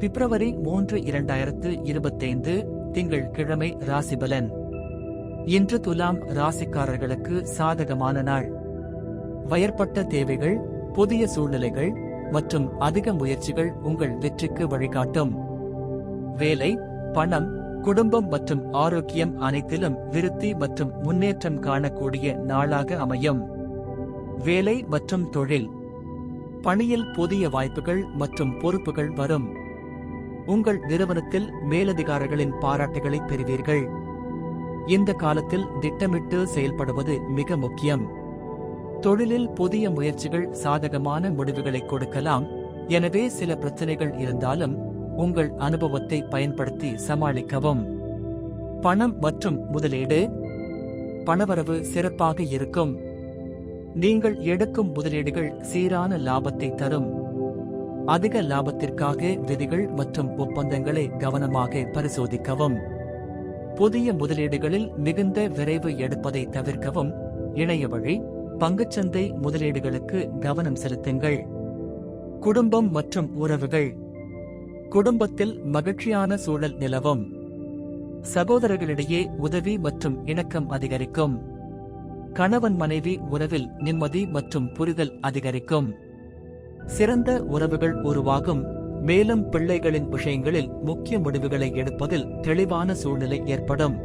பிப்ரவரி மூன்று இரண்டாயிரத்து இருபத்தைந்து திங்கள் கிழமை ராசிபலன். இன்று துலாம் ராசிக்காரர்களுக்கு சாதகமான நாள். வயற்பட்ட தேவைகள் புதிய சூழ்நிலைகள் மற்றும் அதிக முயற்சிகள் உங்கள் வெற்றிக்கு வழிகாட்டும். வேலை பணம் குடும்பம் மற்றும் ஆரோக்கியம் அனைத்திலும் விருத்தி மற்றும் முன்னேற்றம் காணக்கூடிய நாளாக அமையும். வேலை மற்றும் தொழில். பணியில் புதிய வாய்ப்புகள் மற்றும் பொறுப்புகள் வரும். உங்கள் நிறுவனத்தில் மேலதிகாரிகளின் பாராட்டுகளை பெறுவீர்கள். இந்த காலத்தில் திட்டமிட்டு செயல்படுவது மிக முக்கியம். தொழிலில் புதிய முயற்சிகள் சாதகமான முடிவுகளை கொடுக்கலாம். எனவே சில பிரச்சனைகள் இருந்தாலும் உங்கள் அனுபவத்தை பயன்படுத்தி சமாளிக்கவும். பணம் மற்றும் முதலீடு. பணவரவு சிறப்பாக இருக்கும். நீங்கள் எடுக்கும் முதலீடுகள் சீரான லாபத்தை தரும். அதிக லாபத்திற்காக விதிகள் மற்றும் ஒப்பந்தங்களை கவனமாக பரிசோதிக்கவும். புதிய முதலீடுகளில் மிகுந்த விரைவு எடுப்பதை தவிர்க்கவும். இணைய வழி பங்குச்சந்தை முதலீடுகளுக்கு கவனம் செலுத்துங்கள். குடும்பம் மற்றும் உறவுகள். குடும்பத்தில் மகிழ்ச்சியான சூழல் நிலவும். சகோதரர்களிடையே உதவி மற்றும் இணக்கம் அதிகரிக்கும். கணவன் மனைவி உறவில் நிம்மதி மற்றும் புரிதல் அதிகரிக்கும். சிறந்த உறவுகள் உருவாகும். மேலும் பிள்ளைகளின் விஷயங்களில் முக்கிய முடிவுகளை எடுப்பதில் தெளிவான சூழ்நிலை ஏற்படும்.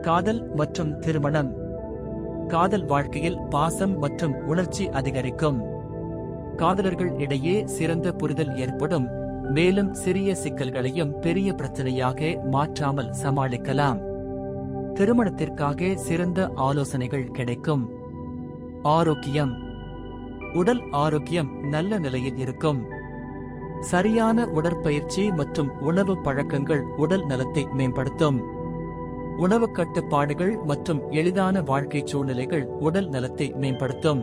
காதல் மற்றும் திருமணம். காதல் வாழ்க்கையில் பாசம் மற்றும் உணர்ச்சி அதிகரிக்கும். காதலர்கள் இடையே சிறந்த புரிதல் ஏற்படும். மேலும் சிறிய சிக்கல்களையும் பெரிய பிரச்சனையாக மாற்றாமல் சமாளிக்கலாம். திருமணத்திற்காக சிறந்த ஆலோசனைகள் கிடைக்கும். ஆரோக்கியம். உடல் ஆரோக்கியம் நல்ல நிலையில் இருக்கும். சரியான உடற்பயிற்சி மற்றும் உணவு பழக்கங்கள் உடல் நலத்தை மேம்படுத்தும். உணவு கட்டுப்பாடுகள் மற்றும் எளிதான வாழ்க்கை சூழ்நிலைகள் உடல் நலத்தை மேம்படுத்தும்.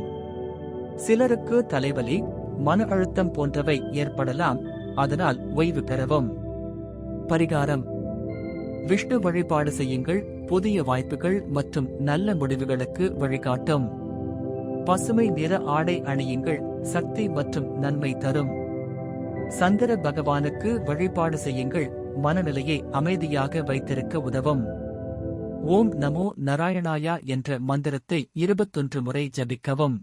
சிலருக்கு தலைவலி மன அழுத்தம் போன்றவை ஏற்படலாம் அதனால் ஓய்வு பெறவும். பரிகாரம். விஷ்ணு வழிபாடு செய்யுங்கள் புதிய வாய்ப்புகள் மற்றும் நல்ல முடிவுகளுக்கு வழிகாட்டும். பசுமை நிற ஆடை அணியுங்கள் சக்தி மற்றும் நன்மை தரும். சந்திர பகவானுக்கு வழிபாடு செய்யுங்கள் மனநிலையை அமைதியாக வைத்திருக்க உதவும். ஓம் நமோ நாராயணாயா என்ற மந்திரத்தை இருபத்தொன்று முறை ஜபிக்கவும்.